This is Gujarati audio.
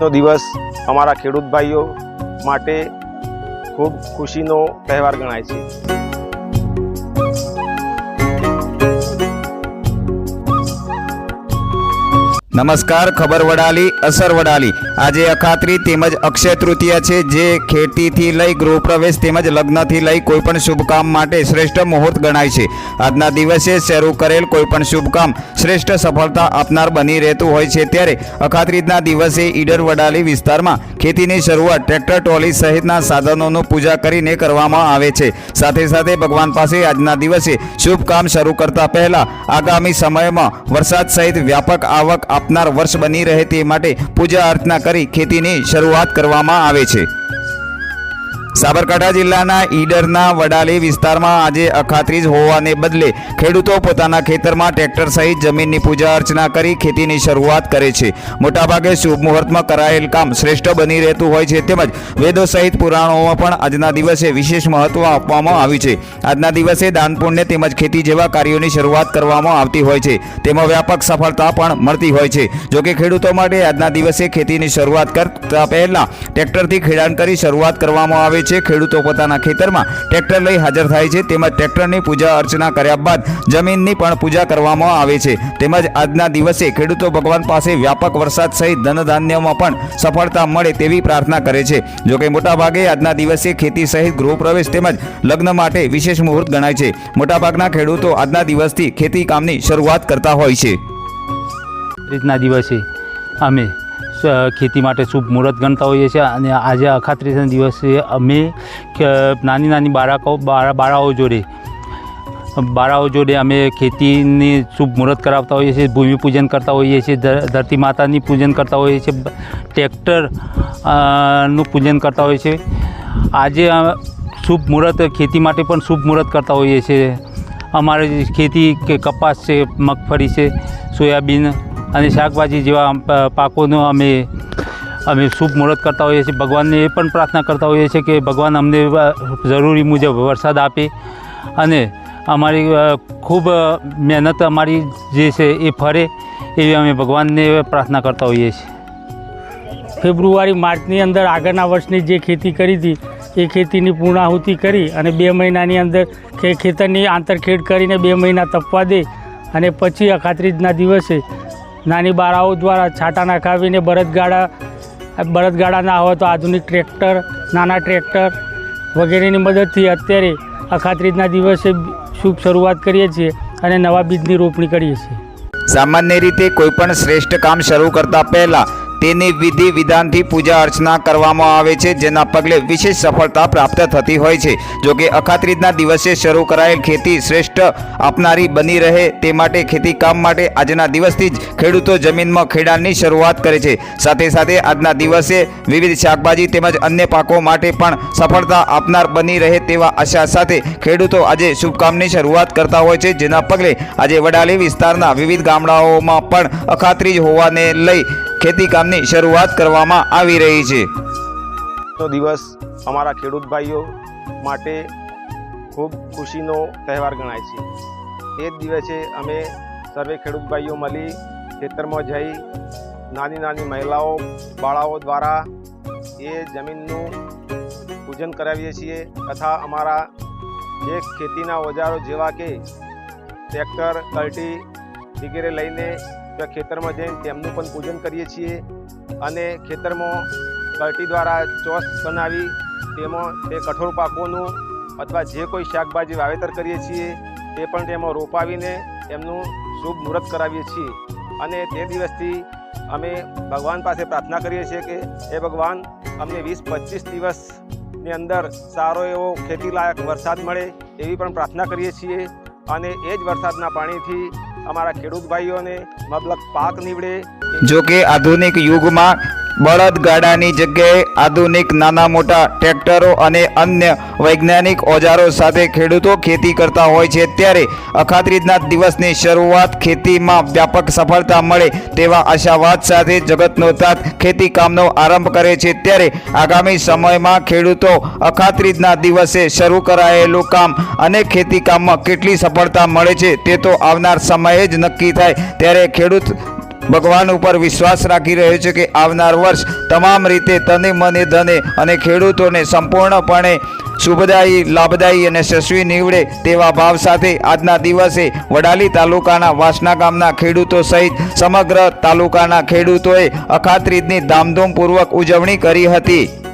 નો દિવસ અમારા ખેડૂત ભાઈઓ માટે ખૂબ ખુશીનો તહેવાર ગણાય છે. નમસ્કાર, ખબર વડાલી, અસર વડાલી. આજે અખાત્રી તેમજ અક્ષય તૃતીયા છે, જે ખેતીથી લઈ ગૃહપ્રવેશ તેમજ લગ્નથી લઈ કોઈપણ શુભ કામ માટે શ્રેષ્ઠ મુહૂર્ત ગણાય છે. આજના દિવસે શરૂ કરેલ કોઈપણ શુભ કામ શ્રેષ્ઠ સફળતા આપનાર બની રહેતું હોય છે. ત્યારે અખાત્રીજના દિવસે ઈડર વડાલી વિસ્તારમાં ખેતીની શરૂઆત ટ્રેક્ટર, ટ્રોલી સહિતના સાધનોનું પૂજા કરીને કરવામાં આવે છે. સાથે સાથે ભગવાન પાસે આજના દિવસે શુભ કામ શરૂ કરતા પહેલા આગામી સમયમાં વરસાદ સહિત વ્યાપક આવક આપનાર વર્ષ બની રહે તે માટે પૂજા અર્ચના કરી ખેતીની શરૂઆત કરવામાં આવે છે. સાબરકાંઠા જિલ્લાના ઈડરના વડાલી વિસ્તારમાં આજે અખાત્રીજ હોવાને બદલે ખેડૂતો પોતાના ખેતરમાં ટ્રેક્ટર સહિત જમીનની પૂજા અર્ચના કરી ખેતીની શરૂઆત કરે છે. મોટાભાગે શુભ મુહૂર્તમાં કરાયેલ કામ શ્રેષ્ઠ બની રહેતું હોય છે તેમજ વેદો સહિત પુરાણોમાં પણ આજના દિવસે વિશેષ મહત્વ આપવામાં આવ્યું છે. આજના દિવસે દાન, પુણ્ય તેમજ ખેતી જેવા કાર્યોની શરૂઆત કરવામાં આવતી હોય છે. તેમાં વ્યાપક સફળતા પણ મળતી હોય છે. જોકે ખેડૂતો માટે આજના દિવસે ખેતીની શરૂઆત કરતા પહેલા ટ્રેક્ટરથી ખેડાણ કરી શરૂઆત કરવામાં આવે છે ખેડૂતો પોતાના ખેતરમાં ટ્રેક્ટર લઈ હાજર થાય છે. તેમજ ટ્રેક્ટરની પૂજા અર્ચના કર્યા બાદ જમીનની પણ પૂજા કરવામાં આવે છે. તેમજ આજના દિવસે ખેડૂતો ભગવાન પાસે વ્યાપક વરસાદ સહિત ધનધાન્યમાં પણ સફળતા મળે તેવી પ્રાર્થના કરે છે. જોકે મોટાભાગે આજના દિવસે ખેતી સહિત ગૃહપ્રવેશ તેમજ લગ્ન માટે વિશેષ મુહૂર્ત ગણાય છે. મોટાભાગના ખેડૂતો આજના દિવસથી ખેતી કામની શરૂઆત કરતા હોય છે. રીતના દિવસે અમે ખેતી માટે શુભ મુહૂર્ત ગણતા હોઈએ છીએ. અને આજે અખાત્રીસના દિવસે અમે નાની નાની બાળકો, બાળા, બાળાઓ જોડે બાળાઓ જોડે અમે ખેતીની શુભ મુહૂર્ત કરાવતા હોઈએ છીએ. ભૂમિપૂજન કરતા હોઈએ છીએ. ધરતી માતાની પૂજન કરતા હોઈએ છીએ. ટ્રેક્ટરનું પૂજન કરતા હોઈએ છીએ. આજે શુભ મુહૂર્ત, ખેતી માટે પણ શુભ મુહૂર્ત કરતા હોઈએ છીએ. અમારે ખેતી કે કપાસ છે, મગફળી છે, સોયાબીન અને શાકભાજી જેવા પાકોનો અમે અમે શુભ મુહૂર્ત કરતા હોઈએ છીએ. ભગવાનને એ પણ પ્રાર્થના કરતા હોઈએ છીએ કે ભગવાન અમને જરૂરી મુજબ વરસાદ આપે અને અમારી ખૂબ મહેનત અમારી જે છે એ ફરે એવી અમે ભગવાનને પ્રાર્થના કરતા હોઈએ છીએ. ફેબ્રુઆરી, માર્ચની અંદર આગળના વર્ષની જે ખેતી કરી હતી, એ ખેતીની પૂર્ણાહુતિ કરી અને બે મહિનાની અંદર ખેતરની આંતરખેડ કરીને બે મહિના તપવા દે અને પછી અખાત્રીજના દિવસે નાની બાળાઓ દ્વારા છાંટા નખાવીને બળદગાડા બળદગાડા ના હોય તો આધુનિક ટ્રેક્ટર, નાના ટ્રેક્ટર વગેરેની મદદથી અત્યારે અખાત્રીજના દિવસે શુભ શરૂઆત કરીએ છીએ અને નવા બીજની રોપણી કરીએ છીએ. સામાન્ય રીતે કોઈપણ શ્રેષ્ઠ કામ શરૂ કરતા પહેલા તેની વિધિ વિધાનથી પૂજા અર્ચના કરવામાં આવે છે, જેના પગલે વિશેષ સફળતા પ્રાપ્ત થતી હોય છે. જોકે અખાત્રીજના દિવસે શરૂ કરાયેલ ખેતી શ્રેષ્ઠ આપનારી બની રહે તે માટે ખેતી કામ માટે આજના દિવસથી જ ખેડૂતો જમીનમાં ખેડાણની શરૂઆત કરે છે. સાથે સાથે આજના દિવસે વિવિધ શાકભાજી તેમજ અન્ય પાકો માટે પણ સફળતા આપનાર બની રહે તેવા આશા સાથે ખેડૂતો આજે શુભકામની શરૂઆત કરતા હોય છે, જેના પગલે આજે વડાલી વિસ્તારના વિવિધ ગામડાઓમાં પણ અખાત્રીજ હોવાને લઈ ખેતી કામની શરૂઆત કરવામાં આવી રહી છે. તો દિવસ અમારા ખેડૂત ભાઈઓ માટે ખૂબ ખુશીનો તહેવાર ગણાય છે. એ જ દિવસે અમે સર્વે ખેડૂત ભાઈઓ મળી ખેતરમાં જઈ નાની નાની મહિલાઓ, બાળાઓ દ્વારા એ જમીનનું પૂજન કરાવીએ છીએ તથા અમારા જે ખેતીના ઓજારો જેવા કે ટ્રેક્ટર કલટી વગેરે લઈને ત્યાં ખેતરમાં જઈને તેમનું પણ પૂજન કરીએ છીએ અને ખેતરમાં કલટી દ્વારા ચોસ બનાવી તેમાં તે કઠોળ પાકોનું અથવા જે કોઈ શાકભાજી વાવેતર કરીએ છીએ તે પણ તેમાં રોપાવીને એમનું શુભ મુહૂર્ત કરાવીએ છીએ. અને તે દિવસથી અમે ભગવાન પાસે પ્રાર્થના કરીએ છીએ કે હે ભગવાન, અમને વીસ પચીસ દિવસની અંદર સારો એવો ખેતીલાયક વરસાદ મળે એવી પણ પ્રાર્થના કરીએ છીએ. અને એ જ વરસાદના પાણીથી અમારા ખેડૂત ભાઈઓને મબલક પાક નીવડે. જો કે આધુનિક યુગમાં બળદગાડાની જગ્યાએ આધુનિક નાના મોટા ટ્રેક્ટરો અને અન્ય વૈજ્ઞાનિક ઓજારો સાથે ખેડૂતો ખેતી કરતા હોય છે. ત્યારે અખાત્રીજના દિવસની શરૂઆત ખેતીમાં વ્યાપક સફળતા મળે તેવા આશાવાદ સાથે જગતનો તાત ખેતી કામનો આરંભ કરે છે. ત્યારે આગામી સમયમાં ખેડૂતો અખાત્રીજના દિવસે શરૂ કરાયેલું કામ અને ખેતી કામમાં કેટલી સફળતા મળે છે તે તો આવનાર સમયે જ નક્કી થાય. ત્યારે ખેડૂત ભગવાન ઉપર વિશ્વાસ રાખી રહ્યો છે કે આવનાર વર્ષ તમામ રીતે તને મને ધને અને ખેડૂતોને સંપૂર્ણપણે શુભદાયી, લાભદાયી અને યશસ્વી નીવડે તેવા ભાવ સાથે આજના દિવસે વડાલી તાલુકાના વાસણા ગામના ખેડૂતો સહિત સમગ્ર તાલુકાના ખેડૂતોએ અખાત્રીજની ધામધૂમપૂર્વક ઉજવણી કરી હતી.